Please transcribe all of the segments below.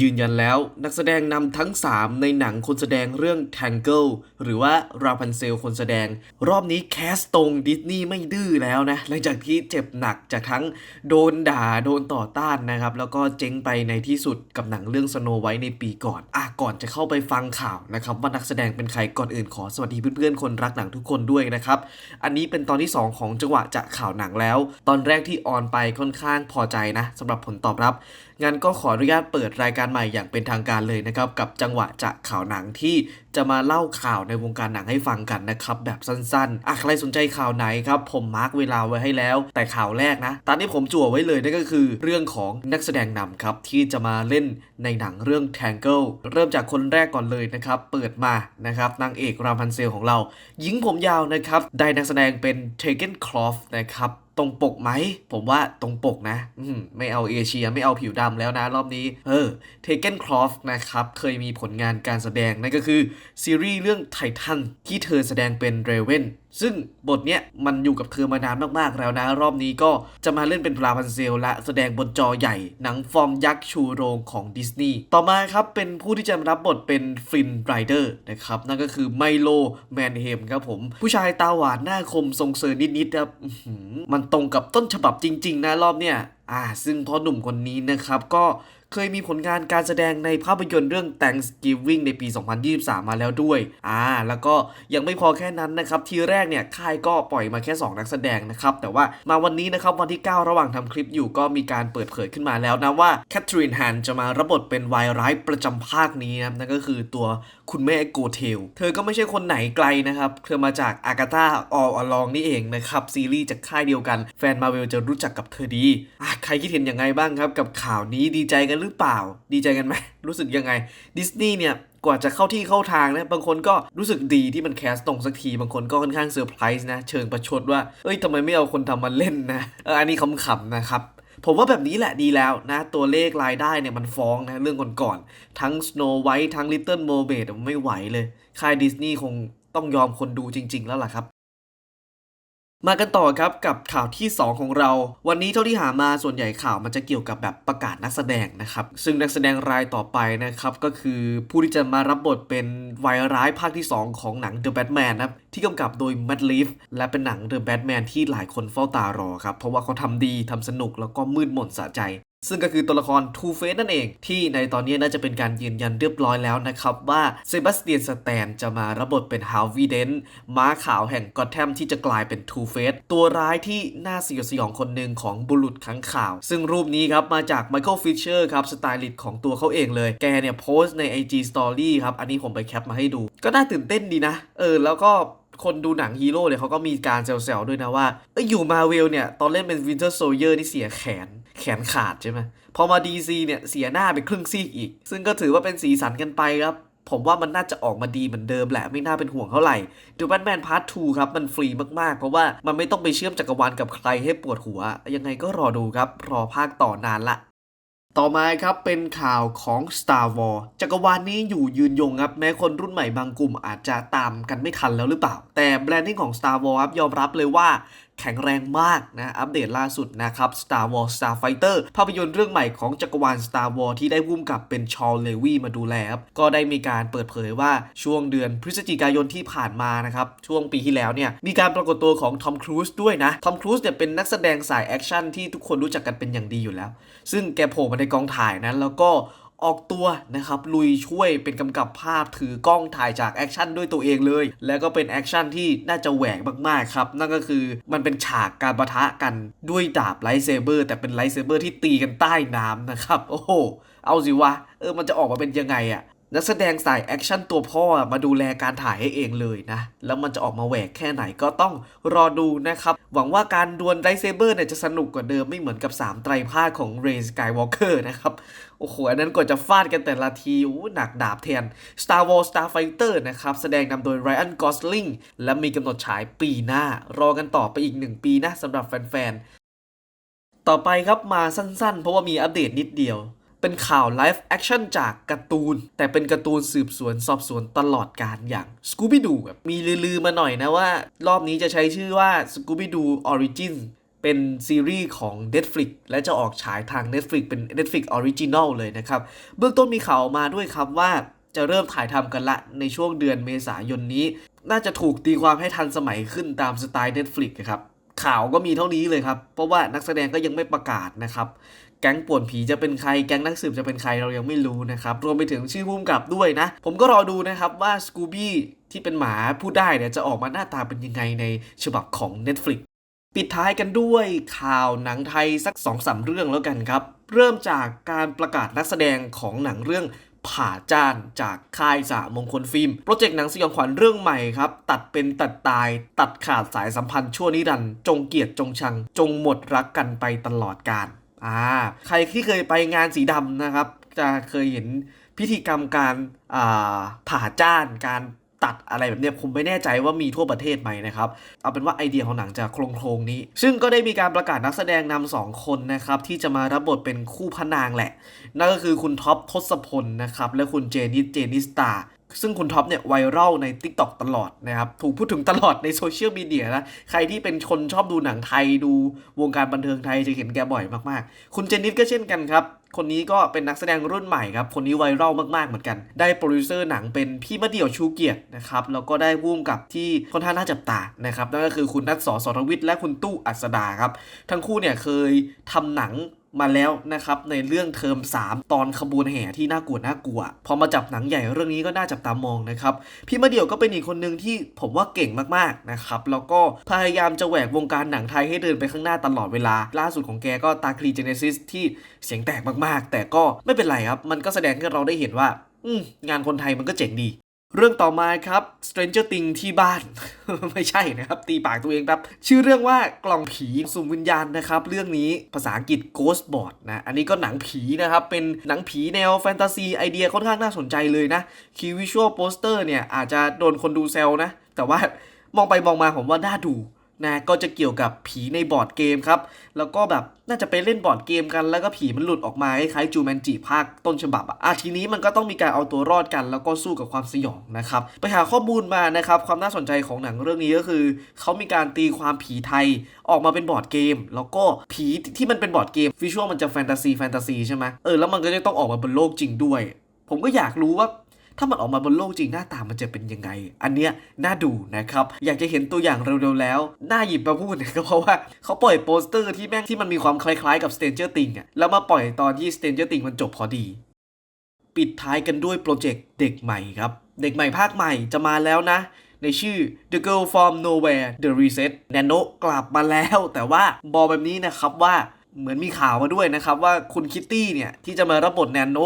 ยืนยันแล้วนักแสดงนำทั้ง 3 ในหนังคนแสดงเรื่อง Tangle หรือว่า Rapunzel คนแสดง รอบนี้แคสตรงดิสนีย์ไม่ดื้อแล้วนะ หลังจากที่เจ็บหนักจากทั้งโดนด่าโดนต่อต้านนะครับ แล้วก็เจ๊งไปในที่สุดกับหนังเรื่อง Snow White ในปีก่อน อะก่อนจะเข้าไปฟังข่าวนะครับ ว่านักแสดงเป็นใครก่อนอื่นขอสวัสดีเพื่อนๆคนรักหนังทุกคนด้วยนะครับอันนี้เป็นตอนที่ 2 ของจังหวะจะข่าวหนังแล้ว ตอนแรกที่ออนไปค่อนข้างพอใจนะสำหรับผลตอบรับงั้นก็ขออนุญาตเปิดรายการใหม่อย่างเป็นทางการเลยนะครับ กับจังหวะจะข่าวหนังที่ จะมาเล่าข่าวในวงการหนังให้ฟังกันนะครับแบบสั้นๆอะใครสนใจข่าวไหนครับ ผมมาร์กเวลาไว้ให้แล้ว แต่ข่าวแรกนะตอนนี้ผมจั่วไว้เลยนั่นก็คือเรื่องของนักแสดงนำครับ ที่จะมาเล่นในหนังเรื่อง Tangle เริ่มจากคนแรกก่อนเลยนะครับ เปิดมานะครับนางเอกรามพันเซลของเรา หญิงผมยาวนะครับ ได้นักแสดงเป็น Taken Cloth นะครับตรงปกไหม ผมว่าตรงปกนะมไม่เอาเอเชียไม่เอาผิวดำแล้วนะรอบนี้ เออ Taken Cloth นะครับ เคยมีผลงานการแสดงนั่นก็คือซีรีส์เรื่องไททันที่เธอแสดงเป็นเรเวนซึ่งบทเนี้ยมันอยู่กับเธอมานานมากๆแล้วนะ รอบนี้ก็จะมาเล่นเป็นพลาพันเซลและแสดงบนจอใหญ่ หนังฟอร์มยักษ์ชูโรงของดิสนีย์ต่อมาครับ เป็นผู้ที่จะรับบทเป็นฟินไรเดอร์นะครับ นั่นก็คือไมโลแมนเฮมครับผม ผู้ชายตาหวานหน้าคมทรงเซอร์นิดๆครับมันตรงกับต้นฉบับจริง ๆ นะรอบเนี้ยอ่าซึ่งพ่อหนุ่มคนนี้นะครับก็ เคยมีผลงานการแสดงในภาพยนตร์เรื่อง Thanksgiving ในปี 2023 มาแล้วด้วย อ่า แล้วก็ยังไม่พอแค่นั้นนะครับ ทีแรกเนี่ยค่ายก็ปล่อยมาแค่ 2 นักแสดงนะครับ แต่ว่ามาวันนี้นะครับ วันที่ 9 ระหว่างทำคลิปอยู่ก็มีการเปิดเผยขึ้นมาแล้วนะว่าแคทรีนแฮนจะมารับบทเป็นวายร้ายประจำภาคนี้นะนั่นก็คือตัวคุณแม่โกเทล เธอก็ไม่ใช่คนไหนไกลนะครับ เธอมาจากอากาธาอออลองนี่เองนะครับ ซีรีส์จากค่ายเดียวกัน แฟนมาเวลจะรู้จักกับเธอดีอใครคิดเห็นยังไงบ้างครับกับข่าวนี้ดีใจกันหรือเปล่า ดีใจกันไหม รู้สึกยังไง ดิสนีย์เนี่ยกว่าจะเข้าที่เข้าทางนะ บางคนก็รู้สึกดีที่มันแคสตรงสักที บางคนก็ค่อนข้างเซอร์ไพรส์นะ เชิงประชดว่า เอ้ยทำไมไม่เอาคนทำมาเล่นนะเอออันนี้ขำๆนะครับ ผมว่าแบบนี้แหละดีแล้วนะ ตัวเลขรายได้เนี่ยมันฟ้องนะ เรื่องก่อนๆ ทั้ง Snow White ทั้ง Little Mermaid ไม่ไหวเลย ค่ายดิสนีย์คงต้องยอมคนดูจริง ๆ แล้วล่ะครับ มากันต่อครับกับข่าวที่ 2 ของเรา วันนี้เท่าที่หามาส่วนใหญ่ข่าวมันจะเกี่ยวกับแบบประกาศนักแสดงนะครับ ซึ่งนักแสดงรายต่อไปนะครับก็คือผู้ที่จะมารับบทเป็นวายร้ายภาคที่ 2 ของหนัง The Batman นะครับที่กำกับโดยแมดลิฟและเป็นหนัง The Batman ที่หลายคนเฝ้าตารอครับ เพราะว่าเขาทำดีทำสนุกแล้วก็มืดมนสะใจ ซึ่งก็คือตัวละคร Two Face นั่นเอง ที่ในตอนนี้น่าจะเป็นการยืนยันเรียบร้อยแล้วนะครับ ว่าเซบาสเตียนสแตนจะมารับบทเป็นฮาววีเดนม้าขาวแห่งกอ t แ a มที่จะกลายเป็น Two Face ตัวร้ายที่น่าสยดสยองคนหนึ่งของบุรุษขังข่าว ซึ่งรูปนี้ครับ มาจาก Michael Fisher ครับ สไตลิสต์ของตัวเขาเองเลย แกเนี่ยโพสต์ใน IG Story ครับ อันนี้ผมไปแคปมาให้ดู ก็น่าตื่นเต้นดีนะ เออ แล้วก็คนดูหนังฮีโร่เนี่ยเขาก็มีการแซวๆด้วยนะว่า เอ้ยอยู่มาเวลเนี่ยตอนเล่นเป็น Winter Soldier นี่เสียแขน แขนขาดใช่ไหมพอมา DC เนี่ยเสียหน้าไปครึ่งซีกอีก ซึ่งก็ถือว่าเป็นสีสันกันไปครับ ผมว่ามันน่าจะออกมาดีเหมือนเดิมแหละไม่น่าเป็นห่วงเท่าไหร่ The Batman Part 2ครับ มันฟรีมากๆ เพราะว่ามันไม่ต้องไปเชื่อมจักรวาลกับใครให้ปวดหัว ยังไงก็รอดูครับ รอภาคต่อนานละต่อมาครับเป็นข่าวของ Star Wars จักรวาลนี้อยู่ยืนยงครับแม้คนรุ่นใหม่บางกลุ่มอาจจะตามกันไม่ทันแล้วหรือเปล่า แต่แบรนดิ้งของ Star Wars ครับยอมรับเลยว่าแข็งแรงมากนะ อัปเดตล่าสุดนะครับ Star Wars Starfighter ภาพยนตร์เรื่องใหม่ของจักรวาล Star Wars ที่ได้พุ่มกับเป็นชอลเลวีมาดูแลครับ ก็ได้มีการเปิดเผยว่าช่วงเดือนพฤศจิกายนที่ผ่านมานะครับ ช่วงปีที่แล้วเนี่ย มีการปรากฏตัวของทอมครูซด้วยนะ ทอมครูซเนี่ยเป็นนักแสดงสายแอคชั่นที่ทุกคนรู้จักกันเป็นอย่างดีอยู่แล้ว ซึ่งแกโผล่มาในกองถ่ายนั้นแล้วก็ ออกตัวนะครับลุยช่วยเป็นกำกับภาพถือกล้องถ่ายจากแอคชั่นด้วยตัวเองเลย แล้วก็เป็นแอคชั่นที่น่าจะแหวกมากๆครับ นั่นก็คือมันเป็นฉากการประทะกันด้วยดาบไลท์เซเบอร์แต่เป็นไลท์เซเบอร์ที่ตีกันใต้น้ำนะครับ โอ้โห เอาสิวะ เออมันจะออกมาเป็นยังไงอะ นักแสดงสายแอคชั่นตัวพ่อมาดูแลการถ่ายให้เองเลยนะ แล้วมันจะออกมาแหวกแค่ไหนก็ต้องรอดูนะครับ หวังว่าการดวลไ i เซเบอร์เนี่ยจะสนุกกว่าเดิมไม่เหมือนกับ 3 ไตรภาคของเรย์สกายวอล์กเกอร์นะครับ โอ้โห อันนั้นกว่าจะฟาดกันแต่ละทีอู้หนักดาบแทน Star Wars Starfighter นะครับ แสดงนำโดย Ryan Gosling และมีกำหนดฉายปีหน้า รอกันต่อไปอีก 1 ปีนะสำหรับแฟนๆต่อไปครับมาสั้นๆ เพราะว่ามีอัปเดตนิดเดียว เป็นข่าวไลฟ์แอคชั่นจากการ์ตูน แต่เป็นการ์ตูนสืบสวนสอบสวนตลอดการอย่าง Scooby Doo แบบมีลือๆมาหน่อยนะว่า รอบนี้จะใช้ชื่อว่า Scooby Doo Origins เป็นซีรีส์ของ Netflix และจะออกฉายทาง Netflix เป็น Netflix Original เลยนะครับ เบื้องต้นมีข่าวมาด้วยครับว่าจะเริ่มถ่ายทำกันละในช่วงเดือนเมษายนนี้ น่าจะถูกตีความให้ทันสมัยขึ้นตามสไตล์ Netflix ครับข่าวก็มีเท่านี้เลยครับ เพราะว่านักแสดงก็ยังไม่ประกาศนะครับ แก๊งป่วนผีจะเป็นใครแก๊งนักสืบจะเป็นใครเรายังไม่รู้นะครับ รวมไปถึงชื่อพุ่มกับด้วยนะ ผมก็รอดูนะครับว่าสกูบี้ที่เป็นหมาพูดได้เนี่ยจะออกมาหน้าตาเป็นยังไงในฉบับของ Netflix ปิดท้ายกันด้วยข่าวหนังไทยสัก2อสเรื่องแล้วกันครับ เริ่มจากการประกาศนักแสดงของหนังเรื่องผ่าจานจากค่ายสามงคลฟิล์ม โปรเจกต์หนังสยองขวัญเรื่องใหม่ครับ ตัดเป็นตัดตาย ตัดขาดสายสัมพันธ์ชั่วนิรันดร์จงเกียดจงชัง จงหมดรักกันไปตลอดกาล อ่าใครที่เคยไปงานสีดำนะครับ จะเคยเห็นพิธีกรรมการอ่าผ่าจ้านการตัดอะไรแบบเนี้ยผมไม่แน่ใจว่ามีทั่วประเทศไหมนะครับ เอาเป็นว่าไอเดียของหนังจะโครงโครงนี้ ซึ่งก็ได้มีการประกาศนักแสดงนำสองคนนะครับ ที่จะมารับบทเป็นคู่พระนางแหละ นั่นก็คือคุณท็อปทศพลนะครับ และคุณเจนิสเจนิสตา ซึ่งคุณท็อปเนี่ยไวรัลใน t ิ k t o k ตลอดนะครับ ถูกพูดถึงตลอดในโซเชียลมีเดียนะ ใครที่เป็นคนชอบดูหนังไทยดูวงการบันเทิงไทยจะเห็นแกบ่อยมากๆ คุณเจนิสก็เช่นกันครับ คนนี้ก็เป็นนักแสดงรุ่นใหม่ครับ คนนี้ไวรัลมากๆเหมือนกัน ได้โปรดิวเซอร์หนังเป็นพี่มะเดี่ยวชูเกียรตินะครับ แล้วก็ได้ร่วมกับที่ค่อนข้างน่าจับตานะครับ นั่นก็คือคุณนัทสอสรวิทย์และคุณตู้อัสดาครับ ทั้งคู่เนี่ยเคยทำหนัง มาแล้วนะครับในเรื่องเทอม 3 ตอนขบวนแห่ที่น่ากลัวน่ากลัว พอมาจับหนังใหญ่เรื่องนี้ก็น่าจับตามองนะครับพี่มะเดี่ยวก็เป็นอีกคนหนึ่งที่ผมว่าเก่งมากๆนะครับแล้วก็พยายามจะแหวกวงการหนังไทยให้เดินไปข้างหน้าตลอดเวลา ล่าสุดของแกก็ตาคลีเจเนซิสที่เสียงแตกมากๆ แต่ก็ไม่เป็นไรครับ มันก็แสดงให้เราได้เห็นว่างานคนไทยมันก็เจ๋งดี เรื่องต่อมาครับ Stranger Things ที่บ้าน ไม่ใช่นะครับ ตีปากตัวเองครับ ชื่อเรื่องว่ากล่องผีสุ่มวิญญาณนะครับ เรื่องนี้ภาษาอังกฤษ Ghost Board นะ อันนี้ก็หนังผีนะครับ เป็นหนังผีแนวแฟนตาซีไอเดียค่อนข้างน่าสนใจเลยนะคีวิชวลโปสเตอร์เนี่ย อาจจะโดนคนดูแซวนะ แต่ว่ามองไปมองมาผมว่าน่าดู นะก็จะเกี่ยวกับผีในบอร์ดเกมครับ แล้วก็แบบน่าจะไปเล่นบอร์ดเกมกัน แล้วก็ผีมันหลุดออกมาคล้ายๆจูแมนจิภาคต้นฉบับอะอะทีนี้มันก็ต้องมีการเอาตัวรอดกัน แล้วก็สู้กับความสยองนะครับไปหาข้อมูลมานะครับความน่าสนใจของหนังเรื่องนี้ก็คือเขามีการตีความผีไทยออกมาเป็นบอร์ดเกม แล้วก็ผีที่มันเป็นบอร์ดเกมวิชวลมันจะแฟนตาซีแฟนตาซีใช่ไหมเออแล้วมันก็จะต้องออกมาบนโลกจริงด้วย ผมก็อยากรู้ว่า ถ้ามันออกมาบนโลกจริงหน้าตามันจะเป็นยังไง อันเนี้ยน่าดูนะครับ อยากจะเห็นตัวอย่างเร็วๆแล้ว น่าหยิบมาพูดก็เพราะว่าเขาปล่อยโปสเตอร์ที่แม่งที่มันมีความคล้ายๆกับ Stranger Things อะแล้วมาปล่อยตอนที่ Stranger Things มันจบพอดี ปิดท้ายกันด้วยโปรเจกต์เด็กใหม่ครับ เด็กใหม่ภาคใหม่จะมาแล้วนะในชื่อ The Girl from Nowhere The Reset Nano กลับมาแล้ว แต่ว่าบอกแบบนี้นะครับว่าเหมือนมีข่าวมาด้วยนะครับว่าคุณคิตตี้เนี่ย ที่จะมารับบทแนนโน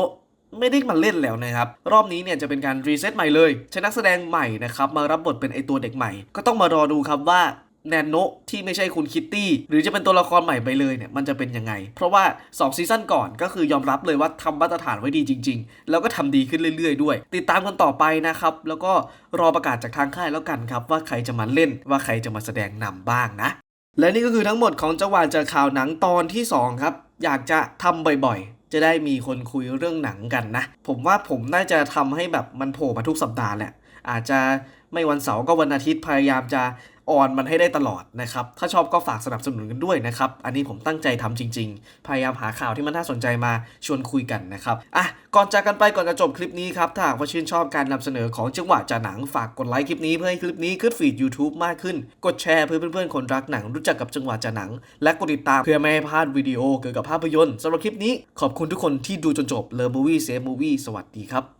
ไม่ได้มาเล่นแล้วนะครับ รอบนี้เนี่ยจะเป็นการรีเซ็ตใหม่เลย ใช้นักแสดงใหม่นะครับมารับบทเป็นไอตัวเด็กใหม่ ก็ต้องมารอดูครับว่าแนนโนที่ไม่ใช่คุณคิตตี้หรือจะเป็นตัวละครใหม่ไปเลยเนี่ยมันจะเป็นยังไง เพราะว่า 2 ซีซั่นก่อนก็คือยอมรับเลยว่าทำมาตรฐานไว้ดีจริง ๆ แล้วก็ทำดีขึ้นเรื่อย ๆ ด้วย ติดตามกันต่อไปนะครับ แล้วก็รอประกาศจากทางค่ายแล้วกันครับ ว่าใครจะมาเล่นว่าใครจะมาแสดงนำบ้างนะ และนี่ก็คือทั้งหมดของจังหวะจากข่าวหนังตอนที่ 2 ครับ อยากจะทำบ่อยๆ จะได้มีคนคุยเรื่องหนังกันนะ ผมว่าผมน่าจะทำให้แบบมันโผล่มาทุกสัปดาห์แหละ อาจจะไม่วันเสาร์ก็วันอาทิตย์พยายามจะ ออนมันให้ได้ตลอดนะครับ ถ้าชอบก็ฝากสนับสนุนกันด้วยนะครับ อันนี้ผมตั้งใจทำจริง ๆ พยายามหาข่าวที่มันน่าสนใจมาชวนคุยกันนะครับอะก่อนจากกันไปก่อนจะจบคลิปนี้ครับ ถ้าหากว่าชื่นชอบการนำเสนอของจังหวะจากหนังฝากกดไลค์คลิปนี้เพื่อให้คลิปนี้ขึ้นฟีด YouTube มากขึ้น กดแชร์เพื่อเพื่อนๆคนรักหนังรู้จักกับจังหวะจากหนัง และกดติดตามเพื่อไม่ให้พลาดวิดีโอเกี่ยวกับภาพยนตร์สำหรับคลิปนี้ขอบคุณทุกคนที่ดูจนจบเลอมูวี่เซฟมูวี่สวัสดีครับ